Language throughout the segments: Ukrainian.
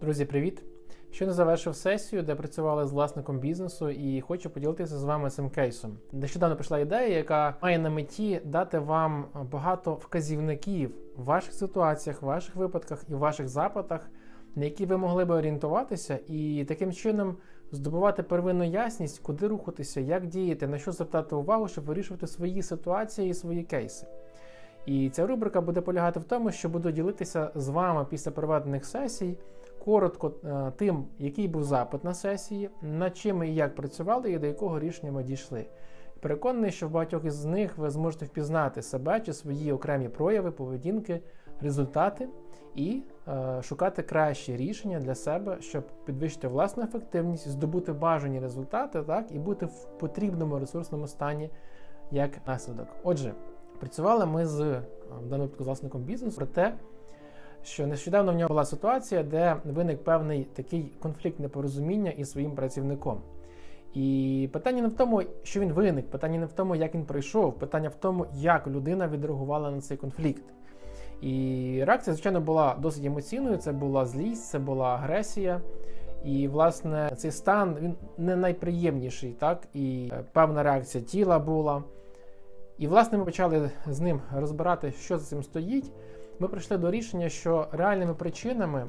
Друзі, привіт! Щойно завершив сесію, де працювали з власником бізнесу, і хочу поділитися з вами цим кейсом. Нещодавно прийшла ідея, яка має на меті дати вам багато вказівників в ваших ситуаціях, в ваших випадках і в ваших запитах, на які ви могли би орієнтуватися, і таким чином здобувати первинну ясність, куди рухатися, як діяти, на що звертати увагу, щоб вирішувати свої ситуації і свої кейси. І ця рубрика буде полягати в тому, що буду ділитися з вами після проведених сесій коротко е, тим, який був запит на сесії, над чим і як працювали, і до якого рішення ми дійшли. Переконаний, що в багатьох із них ви зможете впізнати себе чи свої окремі прояви, поведінки, результати і е, шукати кращі рішення для себе, щоб підвищити власну ефективність, здобути бажані результати, так і бути в потрібному ресурсному стані як наслідок. Отже, працювали ми з е, в даному випадку власником бізнесу про те, що нещодавно в нього була ситуація, де виник певний такий конфлікт непорозуміння із своїм працівником. І питання не в тому, що він виник, питання не в тому, як він пройшов, питання в тому, як людина відреагувала на цей конфлікт. І реакція, звичайно, була досить емоційною. Це була злість, це була агресія. І, власне, цей стан він не найприємніший, так і е, певна реакція тіла була. І, власне, ми почали з ним розбирати, що за цим стоїть. Ми прийшли до рішення, що реальними причинами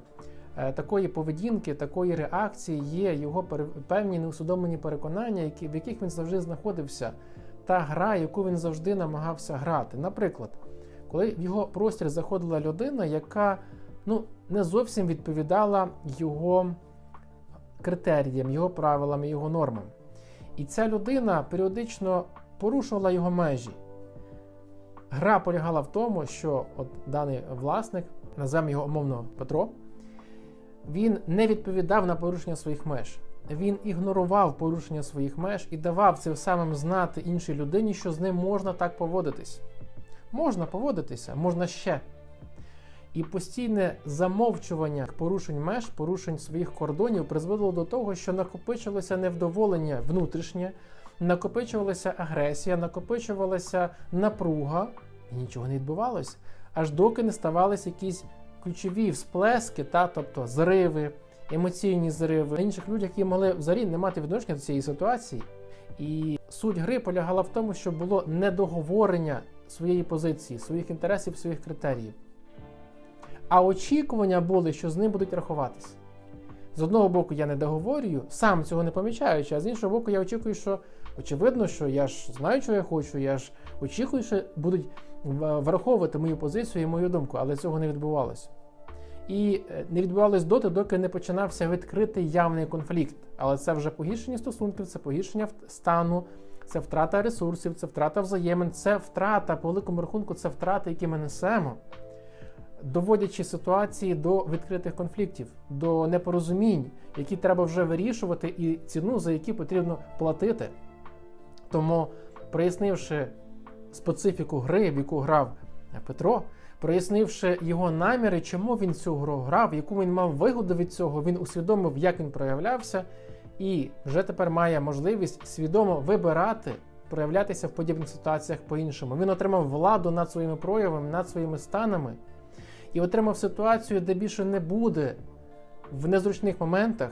е, такої поведінки, такої реакції є його певні неусвідомлені переконання, в яких він завжди знаходився, та гра, яку він завжди намагався грати. Наприклад, коли в його простір заходила людина, яка ну, не зовсім відповідала його критеріям, його правилам, його нормам. І ця людина періодично порушувала його межі. Гра полягала в тому, що от даний власник, називаємо його умовно Петро, він не відповідав на порушення своїх меж. Він ігнорував порушення своїх меж і давав цим самим знати іншій людині, що з ним можна так поводитись. Можна поводитися, можна ще. І постійне замовчування порушень меж, порушень своїх кордонів призвело до того, що накопичилося невдоволення внутрішнє, накопичувалася агресія, накопичувалася напруга, і нічого не відбувалося, аж доки не ставалися якісь ключові всплески, та, тобто зриви, емоційні зриви на інших людях, які могли взагалі не мати відношення до цієї ситуації. І суть гри полягала в тому, що було недоговорення своєї позиції, своїх інтересів, своїх критеріїв. А очікування були, що з ним будуть рахуватись. З одного боку, я не договорюю, сам цього не помічаючи, а з іншого боку, я очікую, що очевидно, що я ж знаю, що я хочу, я ж очікую, що будуть враховувати мою позицію і мою думку, але цього не відбувалося. І е, не відбувалось доти, доки не починався відкритий явний конфлікт. Але це вже погіршення стосунків, це погіршення стану, це втрата ресурсів, це втрата взаємин, це втрата, по великому рахунку, це втрати, які ми несемо доводячи ситуації до відкритих конфліктів, до непорозумінь, які треба вже вирішувати, і ціну, за які потрібно платити. Тому, прояснивши специфіку гри, в яку грав Петро, прояснивши його наміри, чому він цю гру грав, яку він мав вигоду від цього, він усвідомив, як він проявлявся, і вже тепер має можливість свідомо вибирати. Проявлятися в подібних ситуаціях по-іншому. Він отримав владу над своїми проявами, над своїми станами, і отримав ситуацію, де більше не буде в незручних моментах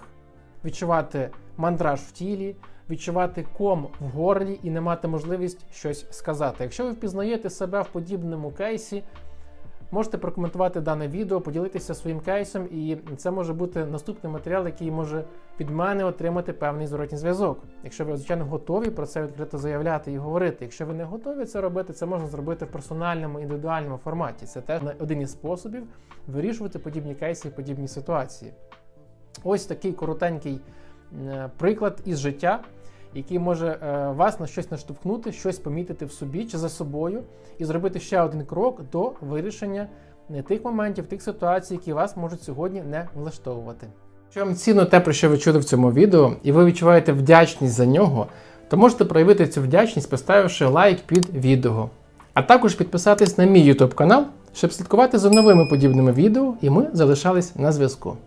відчувати мандраж в тілі, відчувати ком в горлі і не мати можливість щось сказати. Якщо ви впізнаєте себе в подібному кейсі, можете прокоментувати дане відео, поділитися своїм кейсом, і це може бути наступний матеріал, який може від мене отримати певний зворотній зв'язок. Якщо ви, звичайно, готові про це відкрито заявляти і говорити. Якщо ви не готові це робити, це можна зробити в персональному індивідуальному форматі. Це теж один із способів вирішувати подібні кейси і подібні ситуації. Ось такий коротенький е, приклад із життя, який може е, вас на щось наштовхнути, щось помітити в собі чи за собою, і зробити ще один крок до вирішення е, тих моментів, тих ситуацій, які вас можуть сьогодні не влаштовувати. Якщо вам цінно те, про що ви чули в цьому відео, і ви відчуваєте вдячність за нього, то можете проявити цю вдячність, поставивши лайк під відео. А також підписатись на мій YouTube канал, щоб слідкувати за новими подібними відео, і ми залишались на зв'язку.